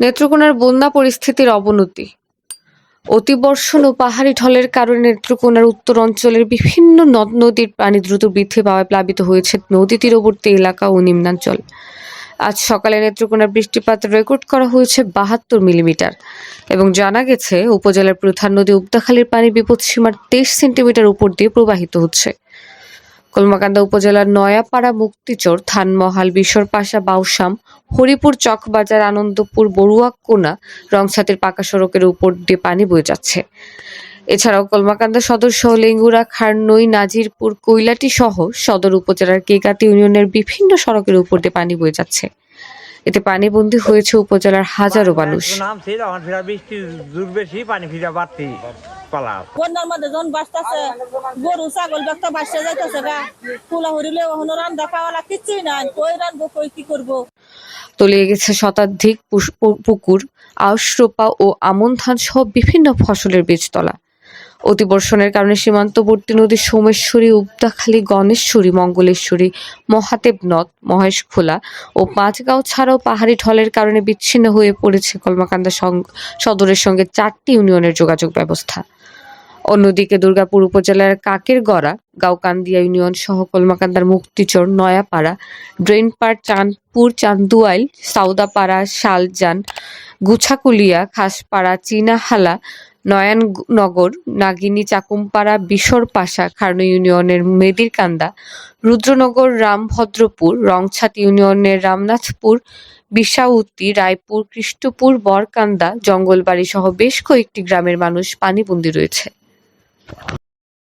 নেত্রকোনার বন্যা পরিস্থিতির অবনতি। অতিবর্ষণ ও পাহাড়ি ঢলের কারণে নেত্রকোনার উত্তর অঞ্চলের বিভিন্ন নদ নদীর পানি দ্রুত বৃদ্ধি পাওয়ায় প্লাবিত হয়েছে নদী তীরবর্তী এলাকা ও নিম্নাঞ্চল। আজ সকালে নেত্রকোনার বৃষ্টিপাত রেকর্ড করা হয়েছে বাহাত্তর মিলিমিটার এবং জানা গেছে, উপজেলার প্রধান নদী উবদাখালীর পানি বিপদসীমার তেইশ সেন্টিমিটার উপর দিয়ে প্রবাহিত হচ্ছে। কলমাকান্দা উপজেলার নয়াপাড়া মুক্তিচর থানমহাল বিশরপাশা বাউসাম হরিপুর চকবাজার আনন্দপুর বড়ুয়াকোনা রংছাতির পাকা সড়কের উপর দিয়ে পানি বয়ে যাচ্ছে। এছাড়াও কলমাকান্দা সদর সহ লেঙ্গুরা খারনই নাজিরপুর কৈলাটি সহ সদর উপজেলার কেকাতি ইউনিয়নের বিভিন্ন সড়কের উপর দিয়ে পানি বয়ে যাচ্ছে। এতে পানিবন্দী হয়েছে উপজেলার হাজারো মানুষ। পালা বন্যার মধ্যে বাঁচতেছে গরু ছাগল ব্যক্ত বাঁচতে যাইতেছে গা। ফুলা হরিলে ওখানে রান্দা খাওয়ালা কিছুই নাই। কই কই কি করব? তলিয়ে গেছে শতাধিক পুষ- পু- পুকুর আউশরোপা ও আমন ধান সহ বিভিন্ন ফসলের বীজতলা। অতিবর্ষণের কারণে সীমান্তবর্তী নদী সোমেশ্বরী উবদাখালী গণেশ্বরী, মঙ্গলেশ্বরী, মহাদেব নদ, মহেশখোলা ও পাঁচগাঁও ছাড়াও পাহাড়ি ঢলের কারণে বিচ্ছিন্ন হয়ে পড়েছে কলমাকান্দা সদরের সঙ্গে চারটি ইউনিয়নের যোগাযোগ ব্যবস্থা। অন্যদিকে দুর্গাপুর উপজেলার কাকেরগড়া গাউকান্দিয়া ইউনিয়ন সহ কলমাকান্দার মুক্তিচর, নয়াপাড়া, ড্রেনপাড়, চাঁদপুর, চান্দুয়াইল, সাউদাপাড়া, শালজান, গুছাকুলিয়া, খাসপাড়া, চীনাহালা নয়ননগর নাগিনী, চাকুমপাড়া বিশরপাশা খার্ন ইউনিয়নের মেদির কান্দা রুদ্রনগর, রামভদ্রপুর রংছাত ইউনিয়নের রামনাথপুর, বিশাউতি, রায়পুর, কৃষ্ণপুর, বরকান্দা জঙ্গলবাড়ি সহ বেশ কয়েকটি গ্রামের মানুষ পানিবন্দী রয়েছে।